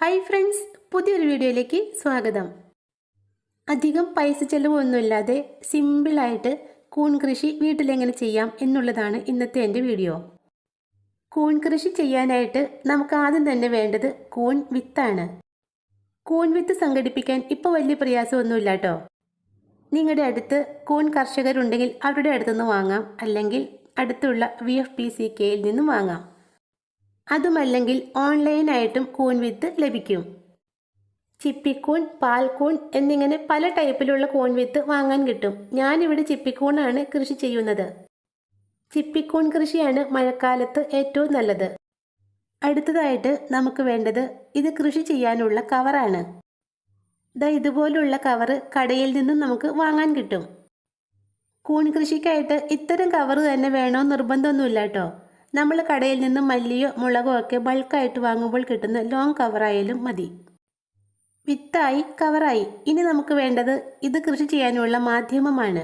Hi friends പുതിയൊരു വീഡിയോയിലേക്ക് സ്വാഗതം. അധികം പൈസ ചെലവൊന്നുമില്ലാതെ സിമ്പിളായിട്ട് കൂൺ കൃഷി വീട്ടിലെങ്ങനെ ചെയ്യാം എന്നുള്ളതാണ് ഇന്നത്തെ എന്റെ വീഡിയോ. കൂൺ കൃഷി ചെയ്യാനായിട്ട് നമുക്ക് ആദ്യം തന്നെ വേണ്ടത് കൂൺ വിത്താണ്. കൂൺ വിത്ത് സംഘടിപ്പിക്കാൻ ഇപ്പോൾ വലിയ പ്രയാസമൊന്നുമില്ല കേട്ടോ. നിങ്ങളുടെ അടുത്ത് കൂൺ കർഷകരുണ്ടെങ്കിൽ അവരുടെ അടുത്തുനിന്ന് വാങ്ങാം അല്ലെങ്കിൽ അടുത്തുള്ള വി എഫ് പി സി കെയിൽ നിന്നും വാങ്ങാം. അതുമല്ലെങ്കിൽ ഓൺലൈനായിട്ടും കൂൺ വിത്ത് ലഭിക്കും. ചിപ്പിക്കൂൺ പാൽക്കൂൺ എന്നിങ്ങനെ പല ടൈപ്പിലുള്ള കൂൺ വിത്ത് വാങ്ങാൻ കിട്ടും. ഞാനിവിടെ ചിപ്പിക്കൂണാണ് കൃഷി ചെയ്യുന്നത്. ചിപ്പിക്കൂൺ കൃഷിയാണ് മഴക്കാലത്ത് ഏറ്റവും നല്ലത്. അടുത്തതായിട്ട് നമുക്ക് വേണ്ടത് ഇത് കൃഷി ചെയ്യാനുള്ള കവറാണ്. ദാ ഇതുപോലുള്ള കവറ് കടയിൽ നിന്നും നമുക്ക് വാങ്ങാൻ കിട്ടും. കൂൺ കൃഷിക്കായിട്ട് ഇത്തരം കവറ് തന്നെ വേണോ നിർബന്ധമൊന്നുമില്ല കേട്ടോ. നമ്മൾ കടയിൽ നിന്ന് മല്ലിയോ മുളകോ ഒക്കെ ബൾക്കായിട്ട് വാങ്ങുമ്പോൾ കിട്ടുന്ന ലോങ് കവറായാലും മതി. വിത്തായി കവറായി ഇനി നമുക്ക് വേണ്ടത് ഇത് കൃഷി ചെയ്യാനുള്ള മാധ്യമമാണ്.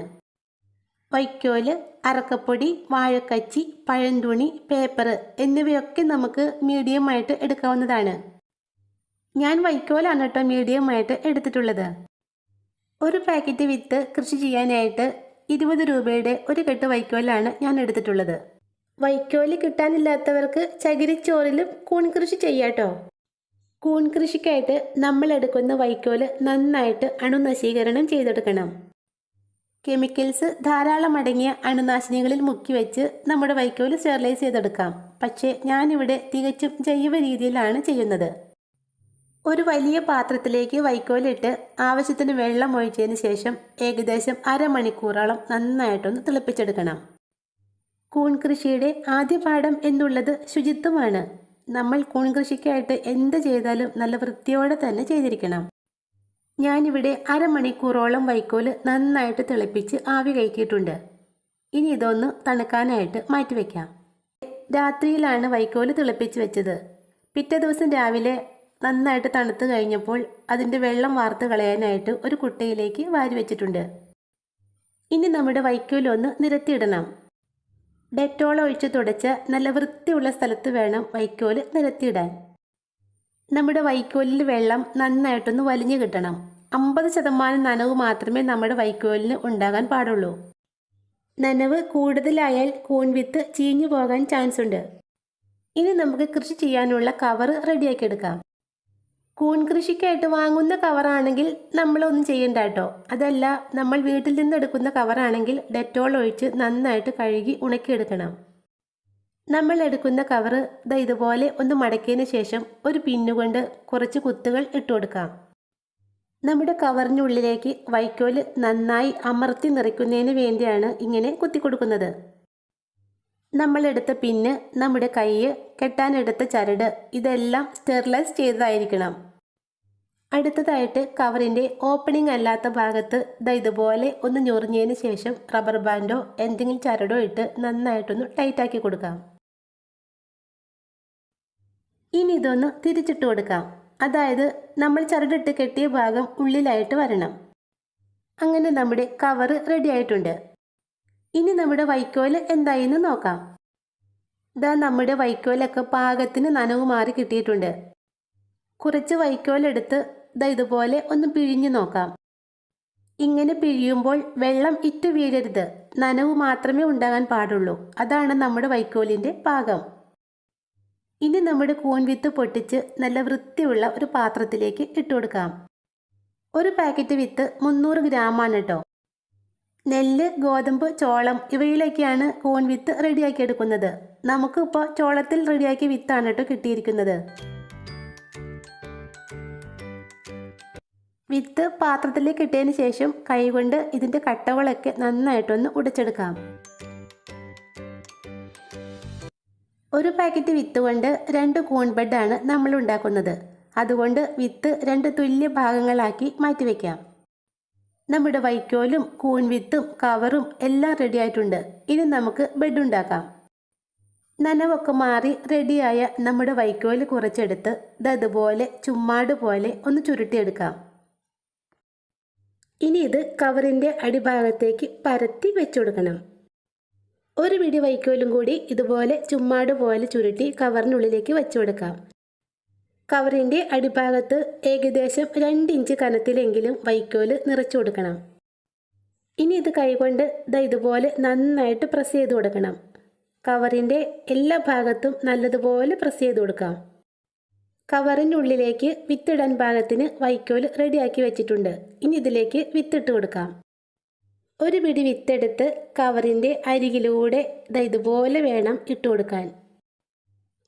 വൈക്കോൽ അറക്കപ്പൊടി വാഴക്കച്ചി പഴന്തുണി പേപ്പർ എന്നിവയൊക്കെ നമുക്ക് മീഡിയമായിട്ട് എടുക്കാവുന്നതാണ്. ഞാൻ വൈക്കോലാണ് കേട്ടോ മീഡിയമായിട്ട് എടുത്തിട്ടുള്ളത്. ഒരു പാക്കറ്റ് വിത്ത് കൃഷി ചെയ്യാനായിട്ട് ഇരുപത് രൂപയുടെ ഒരു കെട്ട് വൈക്കോലാണ് ഞാൻ എടുത്തിട്ടുള്ളത്. വൈക്കോൽ കിട്ടാനില്ലാത്തവർക്ക് ചകിരിച്ചോറിലും കൂൺ കൃഷി ചെയ്യാട്ടോ കൂൺ കൃഷിക്കായിട്ട് നമ്മൾ എടുക്കുന്ന വൈക്കോൽ നന്നായിട്ട് അണുനശീകരണം ചെയ്തെടുക്കണം. കെമിക്കൽസ് ധാരാളം അടങ്ങിയ അണുനാശിനികളിൽ മുക്കി വെച്ച് നമ്മുടെ വൈക്കോൽ സ്റ്റെറിലൈസ് ചെയ്തെടുക്കാം. പക്ഷേ ഞാനിവിടെ തികച്ചും ജൈവ രീതിയിലാണ് ചെയ്യുന്നത്. ഒരു വലിയ പാത്രത്തിലേക്ക് വൈക്കോലിട്ട് ആവശ്യത്തിന് വെള്ളം ഒഴിച്ചതിന് ശേഷം ഏകദേശം അരമണിക്കൂറോളം നന്നായിട്ടൊന്ന് തിളപ്പിച്ചെടുക്കണം. കൂൺ കൃഷിയുടെ ആദ്യ പാഠം എന്നുള്ളത് ശുചിത്വമാണ്. നമ്മൾ കൂൺ കൃഷിക്കായിട്ട് എന്ത് ചെയ്താലും നല്ല വൃത്തിയോടെ തന്നെ ചെയ്തിരിക്കണം. ഞാനിവിടെ അരമണിക്കൂറോളം വൈക്കോൽ നന്നായിട്ട് തിളപ്പിച്ച് ആവി കയറ്റിയിട്ടുണ്ട്. ഇനി ഇതൊന്ന് തണുക്കാനായിട്ട് മാറ്റിവെക്കാം. രാത്രിയിലാണ് വൈക്കോൽ തിളപ്പിച്ച് വെച്ചത്. പിറ്റേ ദിവസം രാവിലെ നന്നായിട്ട് തണുത്ത് കഴിഞ്ഞപ്പോൾ അതിന്റെ വെള്ളം വാർത്ത് കളയാനായിട്ട് ഒരു കുട്ടയിലേക്ക് വാരി വെച്ചിട്ടുണ്ട്. ഇനി നമ്മുടെ വൈക്കോലൊന്ന് നിരത്തിയിടണം. ഡെറ്റോൾ ഒഴിച്ച് തുടച്ച് നല്ല വൃത്തിയുള്ള സ്ഥലത്ത് വേണം വൈക്കോൽ നിരത്തിയിടാൻ. നമ്മുടെ വൈക്കോലിൽ വെള്ളം നന്നായിട്ടൊന്ന് വലിഞ്ഞു കിട്ടണം. അമ്പത് ശതമാനം നനവ് മാത്രമേ നമ്മുടെ വൈക്കോലിന് ഉണ്ടാകാൻ പാടുള്ളൂ. നനവ് കൂടുതലായാൽ കൂൺവിത്ത് ചീഞ്ഞു പോകാൻ ചാൻസ് ഉണ്ട് ഇനി നമുക്ക് കൃഷി ചെയ്യാനുള്ള കവർ റെഡിയാക്കി എടുക്കാം. കൂൺ കൃഷിക്കായിട്ട് വാങ്ങുന്ന കവറാണെങ്കിൽ നമ്മളൊന്നും ചെയ്യണ്ട കേട്ടോ. അതല്ല നമ്മൾ വീട്ടിൽ നിന്ന് എടുക്കുന്ന കവറാണെങ്കിൽ ഡെറ്റോൾ ഒഴിച്ച് നന്നായിട്ട് കഴുകി ഉണക്കിയെടുക്കണം. നമ്മൾ എടുക്കുന്ന കവറ് ദാ ഇതുപോലെ ഒന്ന് മടക്കിയതിന് ശേഷം ഒരു പിന്നുകൊണ്ട് കുറച്ച് കുത്തുകൾ ഇട്ട് കൊടുക്കാം. നമ്മുടെ കവറിനുള്ളിലേക്ക് വൈക്കോൽ നന്നായി അമർത്തി നിറയ്ക്കുന്നതിന് വേണ്ടിയാണ് ഇങ്ങനെ കുത്തി കൊടുക്കുന്നത്. നമ്മളെടുത്ത പിന്ന് നമ്മുടെ കൈ കെട്ടാനെടുത്ത ചരട്. ഇതെല്ലാം സ്റ്റെറിലൈസ് ചെയ്തതായിരിക്കണം. അടുത്തതായിട്ട് കവറിന്റെ ഓപ്പണിംഗ് അല്ലാത്ത ഭാഗത്ത് ദാ ഇതുപോലെ ഒന്ന് ഞൊറിഞ്ഞതിന് ശേഷം റബ്ബർ ബാൻഡോ എന്തെങ്കിലും ചരടോ ഇട്ട് നന്നായിട്ടൊന്ന് ടൈറ്റാക്കി കൊടുക്കാം. ഇനി ഇതൊന്ന് തിരിച്ചിട്ട് കൊടുക്കാം. അതായത് നമ്മൾ ചരടിട്ട് കെട്ടിയ ഭാഗം ഉള്ളിലായിട്ട് വരണം. അങ്ങനെ നമ്മുടെ കവറ് റെഡി ആയിട്ടുണ്ട്. ഇനി നമ്മുടെ വൈക്കോൽ എന്തായെന്ന് നോക്കാം. ഇതാ നമ്മുടെ വൈക്കോലൊക്കെ പാകത്തിന് നനവ് മാറി കിട്ടിയിട്ടുണ്ട്. കുറച്ച് വൈക്കോലെടുത്ത് ദാ ഇതുപോലെ ഒന്ന് പിഴിഞ്ഞു നോക്കാം. ഇങ്ങനെ പിഴിയുമ്പോൾ വെള്ളം ഇറ്റു വീഴരുത്. നനവ് മാത്രമേ ഉണ്ടാകാൻ പാടുള്ളൂ. അതാണ് നമ്മുടെ വൈക്കോലിന്റെ പാകം. ഇനി നമ്മുടെ കൂൺവിത്ത് പൊട്ടിച്ച് നല്ല വൃത്തിയുള്ള ഒരു പാത്രത്തിലേക്ക് ഇട്ടുകൊടുക്കാം ഒരു പാക്കറ്റ് വിത്ത് മുന്നൂറ് ഗ്രാമാണ് കേട്ടോ. നെല്ല് ഗോതമ്പ് ചോളം ഇവയിലൊക്കെയാണ് കൂൺ വിത്ത് റെഡിയാക്കി എടുക്കുന്നത്. നമുക്ക് ഇപ്പോൾ ചോളത്തിൽ റെഡിയാക്കിയ വിത്താണ് കേട്ടോ കിട്ടിയിരിക്കുന്നത്. വിത്ത് പാത്രത്തിലേക്ക് ഇട്ടതിന് ശേഷം കൈകൊണ്ട് ഇതിന്റെ കട്ടകളൊക്കെ നന്നായിട്ടൊന്ന് ഉടച്ചെടുക്കാം. ഒരു പാക്കറ്റ് വിത്ത് കൊണ്ട് രണ്ട് കൂൺ ബെഡാണ് നമ്മൾ ഉണ്ടാക്കുന്നത്. അതുകൊണ്ട് വിത്ത് രണ്ട് തുല്യ ഭാഗങ്ങളാക്കി മാറ്റിവെക്കാം. നമ്മുടെ വൈക്കോലും കൂൺവിത്തും കവറും എല്ലാം റെഡിയായിട്ടുണ്ട് ഇനി നമുക്ക് ബെഡ് ഉണ്ടാക്കാം. നനവൊക്കെ മാറി റെഡിയായ നമ്മുടെ വൈക്കോൽ കുറച്ചെടുത്ത് ഇതതുപോലെ ചുമ്മാട് പോലെ ഒന്ന് ചുരുട്ടിയെടുക്കാം. ഇനി ഇത് കവറിന്റെ അടിഭാഗത്തേക്ക് പരത്തി വെച്ചുകൊടുക്കണം ഒരു പിടി വൈക്കോലും കൂടി ഇതുപോലെ ചുമ്മാട് പോലെ ചുരുട്ടി കവറിനുള്ളിലേക്ക് വെച്ചു കൊടുക്കാം കവറിന്റെ അടിഭാഗത്ത് ഏകദേശം രണ്ട് ഇഞ്ച് കനത്തിലെങ്കിലും വൈക്കോൽ നിറച്ചു കൊടുക്കണം. ഇനി ഇത് കൈകൊണ്ട് ദാ ഇതുപോലെ നന്നായിട്ട് പ്രസ് ചെയ്ത് കൊടുക്കണം. കവറിന്റെ എല്ലാ ഭാഗത്തും നല്ലതുപോലെ പ്രസ് ചെയ്ത് കൊടുക്കാം. കവറിന്റെ ഉള്ളിലേക്ക് വിത്തിടാൻ ഭാഗത്തിന് വൈക്കോൽ റെഡിയാക്കി വെച്ചിട്ടുണ്ട്. ഇനി ഇതിലേക്ക് വിത്തിട്ട് കൊടുക്കാം. ഒരു പിടി വിത്തെടുത്ത് കവറിന്റെ അരികിലൂടെ ദാ ഇതുപോലെ വേണം ഇട്ട് കൊടുക്കാൻ.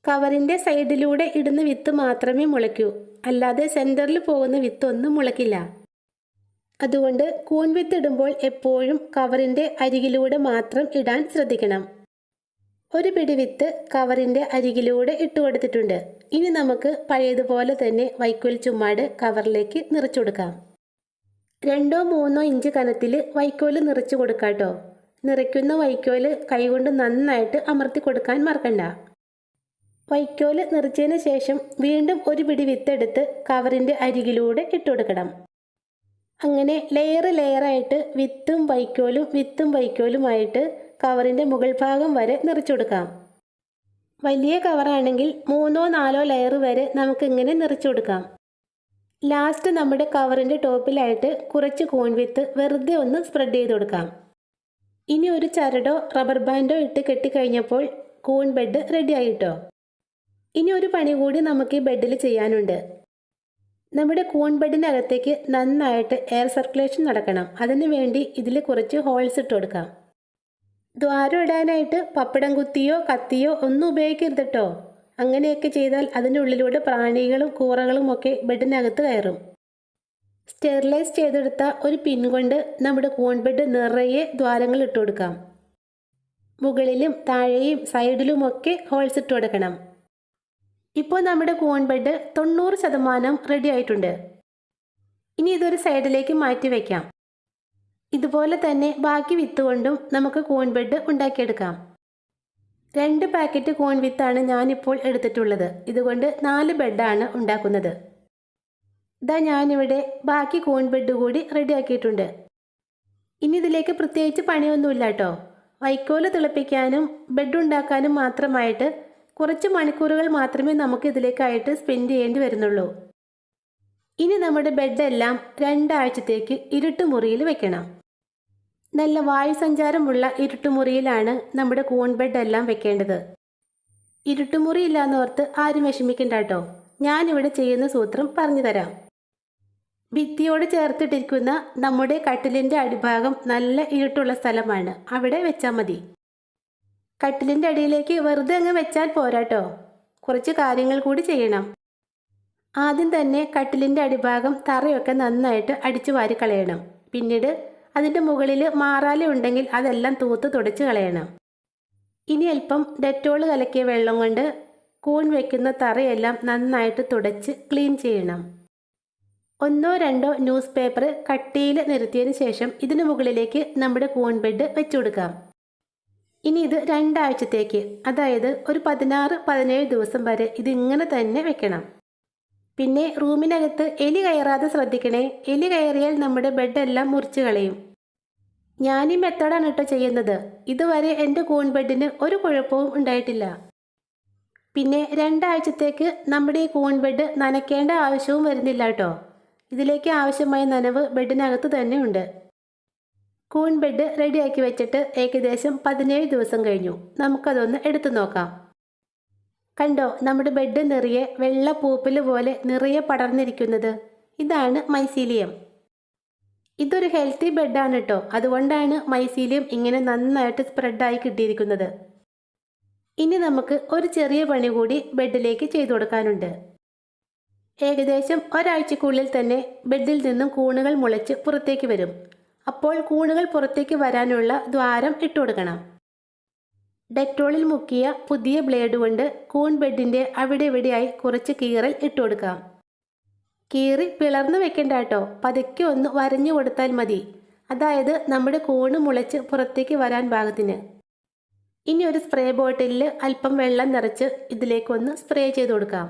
കവറിന്റെ സൈഡിലൂടെ ഇടുന്ന വിത്ത് മാത്രമേ മുളയ്ക്കൂ. അല്ലാതെ സെന്ററിൽ പോകുന്ന വിത്ത് ഒന്നും മുളയ്ക്കില്ല. അതുകൊണ്ട് കൂൺ വിത്ത് ഇടുമ്പോൾ എപ്പോഴും കവറിന്റെ അരികിലൂടെ മാത്രം ഇടാൻ ശ്രദ്ധിക്കണം. ഒരു പിടി വിത്ത് കവറിന്റെ അരികിലൂടെ ഇട്ട് കൊടുത്തിട്ടുണ്ട്. ഇനി നമുക്ക് പഴയതുപോലെ തന്നെ വൈക്കോൽ ചുമ്മാട് കവറിലേക്ക് നിറച്ചു കൊടുക്കാം. രണ്ടോ മൂന്നോ ഇഞ്ച് കനത്തിൽ വൈക്കോൽ നിറച്ചു കൊടുക്കാട്ടോ. നിറയ്ക്കുന്ന വൈക്കോൽ കൈകൊണ്ട് നന്നായിട്ട് അമർത്തി കൊടുക്കാൻ മറക്കണ്ട. വൈക്കോൽ നിറച്ചതിന് ശേഷം വീണ്ടും ഒരു പിടി വിത്തെടുത്ത് കവറിന്റെ അരികിലൂടെ ഇട്ടുകൊടുക്കണം. അങ്ങനെ ലെയർ ലെയറായിട്ട് വിത്തും വൈക്കോലും വിത്തും വൈക്കോലുമായിട്ട് കവറിന്റെ മുകൾ ഭാഗം വരെ നിറച്ചു കൊടുക്കാം വലിയ കവറാണെങ്കിൽ മൂന്നോ നാലോ ലെയർ വരെ നമുക്ക് ഇങ്ങനെ നിറച്ചു കൊടുക്കാം ലാസ്റ്റ് നമ്മുടെ കവറിന്റെ ടോപ്പിലായിട്ട് കുറച്ച് കോൺ വിത്ത് വെറുതെ ഒന്ന് സ്പ്രെഡ് ചെയ്ത് കൊടുക്കാം ഇനി ഒരു ചരടോ റബ്ബർ ബാൻഡോ ഇട്ട് കെട്ടിക്കഴിഞ്ഞപ്പോൾ കൂൺ ബെഡ് റെഡി ആയിട്ടോ? ഇനി ഒരു പണി കൂടി നമുക്ക് ഈ ബെഡിൽ ചെയ്യാനുണ്ട്. നമ്മുടെ കൂൺ ബെഡിനകത്തേക്ക് നന്നായിട്ട് എയർ സർക്കുലേഷൻ നടക്കണം. അതിനു വേണ്ടി ഇതിൽ കുറച്ച് ഹോൾസ് ഇട്ട് കൊടുക്കാം. ദ്വാരം ഇടാനായിട്ട് പപ്പടം കുത്തിയോ കത്തിയോ ഒന്നും ഉപയോഗിക്കരുത് കേട്ടോ അങ്ങനെയൊക്കെ ചെയ്താൽ അതിന്റെ ഉള്ളിലൂടെ പ്രാണികളും കൂറകളും ഒക്കെ ബെഡിനകത്ത് കയറും. സ്റ്റെറിലൈസ് ചെയ്തെടുത്ത ഒരു പിൻ കൊണ്ട് നമ്മുടെ കൂൺ ബെഡ് നിറയെ ദ്വാരങ്ങൾ ഇട്ട് കൊടുക്കാം. മുകളിലും താഴെയും സൈഡിലുമൊക്കെ ഹോൾസ് ഇട്ട് കൊടുക്കണം. ഇപ്പോൾ നമ്മുടെ കോൺ ബെഡ് തൊണ്ണൂറ് ശതമാനം റെഡി ആയിട്ടുണ്ട്. ഇനി ഇതൊരു സൈഡിലേക്ക് മാറ്റി വയ്ക്കാം ഇതുപോലെ തന്നെ ബാക്കി വിത്ത് കൊണ്ടും നമുക്ക് കോൺ ബെഡ് ഉണ്ടാക്കിയെടുക്കാം. രണ്ട് പാക്കറ്റ് കോൺ വിത്താണ് ഞാനിപ്പോൾ എടുത്തിട്ടുള്ളത്. ഇതുകൊണ്ട് നാല് ബെഡാണ് ഉണ്ടാക്കുന്നത്. ഇതാ ഞാനിവിടെ ബാക്കി കോൺ ബെഡ് കൂടി റെഡിയാക്കിയിട്ടുണ്ട് ഇനി ഇതിലേക്ക് പ്രത്യേകിച്ച് പണിയൊന്നുമില്ല കേട്ടോ. വൈക്കോൽ തിളപ്പിക്കാനും ബെഡ് ഉണ്ടാക്കാനും മാത്രമായിട്ട് കുറച്ച് മണിക്കൂറുകൾ മാത്രമേ നമുക്ക് ഇതിലേക്കായിട്ട് സ്പെൻഡ് ചെയ്യേണ്ടി വരുന്നുള്ളൂ. ഇനി നമ്മുടെ ബെഡെല്ലാം രണ്ടാഴ്ചത്തേക്ക് ഇരുട്ടുമുറിയിൽ വെക്കണം. നല്ല വായു സഞ്ചാരമുള്ള ഇരുട്ട് മുറിയിലാണ് നമ്മുടെ കൂൺ ബെഡ് എല്ലാം വെക്കേണ്ടത്. ഇരുട്ടുമുറി ഇല്ലാന്നോർത്ത് ആരും വിഷമിക്കണ്ട കേട്ടോ ഞാനിവിടെ ചെയ്യുന്ന സൂത്രം പറഞ്ഞു തരാം ഭിത്തിയോട് ചേർത്തിട്ടിരിക്കുന്ന നമ്മുടെ കട്ടിലിന്റെ അടിഭാഗം നല്ല ഇരുട്ടുള്ള സ്ഥലമാണ്. അവിടെ വെച്ചാൽ മതി. കട്ടിലിന്റെ അടിയിലേക്ക് വെറുതെ അങ്ങ് വെച്ചാൽ പോരാട്ടോ. കുറച്ച് കാര്യങ്ങൾ കൂടി ചെയ്യണം. ആദ്യം തന്നെ കട്ടിലിന്റെ അടിഭാഗം തറയൊക്കെ നന്നായിട്ട് അടിച്ചു വാരി കളയണം. പിന്നീട് അതിന്റെ മുകളിൽ മാറാല ഉണ്ടെങ്കിൽ അതെല്ലാം തൂത്ത് തുടച്ച് കളയണം. ഇനി അല്പം ഡെറ്റോൾ കലക്കിയ വെള്ളം കൊണ്ട് കൂൺ വയ്ക്കുന്ന തറയെല്ലാം നന്നായിട്ട് തുടച്ച് ക്ലീൻ ചെയ്യണം. ഒന്നോ രണ്ടോ ന്യൂസ് പേപ്പർ കട്ടിയിൽ നിരത്തിയതിന് ശേഷം ഇതിനു മുകളിലേക്ക് നമ്മുടെ കൂൺ ബെഡ് വെച്ചു കൊടുക്കാം. ഇനി ഇത് രണ്ടാഴ്ചത്തേക്ക് അതായത് ഒരു പതിനാറ് പതിനേഴ് ദിവസം വരെ ഇതിങ്ങനെ തന്നെ വെക്കണം. പിന്നെ റൂമിനകത്ത് എലി കയറാതെ ശ്രദ്ധിക്കണേ. എലി കയറിയാൽ നമ്മുടെ ബെഡെല്ലാം മുറിച്ച് കളയും. ഞാൻ ഈ മെത്തേഡാണ് കേട്ടോ ചെയ്യുന്നത്. ഇതുവരെ എന്റെ കൂൺ ബെഡിന് ഒരു കുഴപ്പവും ഉണ്ടായിട്ടില്ല. പിന്നെ രണ്ടാഴ്ചത്തേക്ക് നമ്മുടെ ഈ കൂൺ ബെഡ് നനയ്ക്കേണ്ട ആവശ്യവും വരുന്നില്ല കേട്ടോ. ഇതിലേക്ക് ആവശ്യമായ നനവ് ബെഡിനകത്ത് തന്നെ ഉണ്ട്. കൂൺ ബെഡ് റെഡിയാക്കി വെച്ചിട്ട് ഏകദേശം പതിനേഴ് ദിവസം കഴിഞ്ഞു. നമുക്കതൊന്ന് എടുത്തു നോക്കാം. കണ്ടോ നമ്മുടെ ബെഡ് നിറയെ വെള്ള പൂപ്പിൽ പോലെ നിറയെ പടർന്നിരിക്കുന്നത്. ഇതാണ് മൈസീലിയം. ഇതൊരു ഹെൽത്തി ബെഡാണ് കേട്ടോ. അതുകൊണ്ടാണ് മൈസീലിയം ഇങ്ങനെ നന്നായിട്ട് സ്പ്രെഡായി കിട്ടിയിരിക്കുന്നത്. ഇനി നമുക്ക് ഒരു ചെറിയ പണി കൂടി ബെഡിലേക്ക് ചെയ്തു കൊടുക്കാനുണ്ട്. ഏകദേശം ഒരാഴ്ചക്കുള്ളിൽ തന്നെ ബെഡിൽ നിന്നും കൂണുകൾ മുളച്ച് പുറത്തേക്ക് വരും. അപ്പോൾ കൂണുകൾ പുറത്തേക്ക് വരാനുള്ള ദ്വാരം ഇട്ടുകൊടുക്കണം. ഡെറ്റോളിൽ മുക്കിയ പുതിയ ബ്ലേഡ് കൊണ്ട് കൂൺ ബെഡിന്റെ അവിടെ ഇവിടെയായി കുറച്ച് കീറൽ ഇട്ടുകൊടുക്കാം. കീറി പിളർന്നു വെക്കണ്ട കേട്ടോ. പതുക്കെ ഒന്ന് വരഞ്ഞു കൊടുത്താൽ മതി. അതായത് നമ്മുടെ കൂണ് മുളച്ച് പുറത്തേക്ക് വരാൻ പാകത്തിന് ഇനി ഒരു സ്പ്രേ ബോട്ടിലിൽ അല്പം വെള്ളം നിറച്ച് ഇതിലേക്കൊന്ന് സ്പ്രേ ചെയ്ത് കൊടുക്കാം.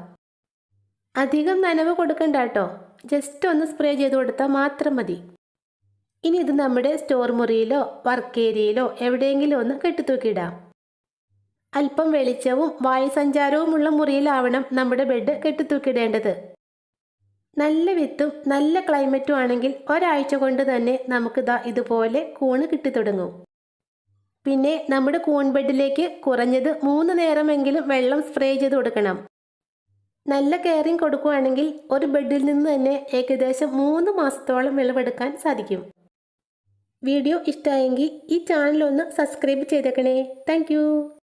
അധികം നനവ് കൊടുക്കണ്ട കേട്ടോ. ജസ്റ്റ് ഒന്ന് സ്പ്രേ ചെയ്ത് കൊടുത്താൽ മാത്രം മതി. ഇനി ഇത് നമ്മുടെ സ്റ്റോർ മുറിയിലോ വർക്ക് ഏരിയയിലോ എവിടെയെങ്കിലും ഒന്ന് കെട്ടിത്തൂക്കിയിടാം. അല്പം വെളിച്ചവും വായുസഞ്ചാരവുമുള്ള മുറിയിലാവണം നമ്മുടെ ബെഡ് കെട്ടിത്തൂക്കിടേണ്ടത്. നല്ല വിത്തും നല്ല ക്ലൈമറ്റും ആണെങ്കിൽ ഒരാഴ്ച കൊണ്ട് തന്നെ നമുക്ക് ദാ ഇതുപോലെ കൂണ് കിട്ടിത്തുടങ്ങും. പിന്നെ നമ്മുടെ കൂൺ ബെഡിലേക്ക് കുറഞ്ഞത് മൂന്ന് നേരമെങ്കിലും വെള്ളം സ്പ്രേ ചെയ്ത് കൊടുക്കണം. നല്ല കെയറിങ് കൊടുക്കുകയാണെങ്കിൽ ഒരു ബെഡിൽ നിന്ന് തന്നെ ഏകദേശം മൂന്ന് മാസത്തോളം വിളവെടുക്കാൻ സാധിക്കും. വീഡിയോ ഇഷ്ടമായെങ്കിൽ ഈ ചാനലൊന്ന് സബ്സ്ക്രൈബ് ചെയ്തേക്കണേ. താങ്ക്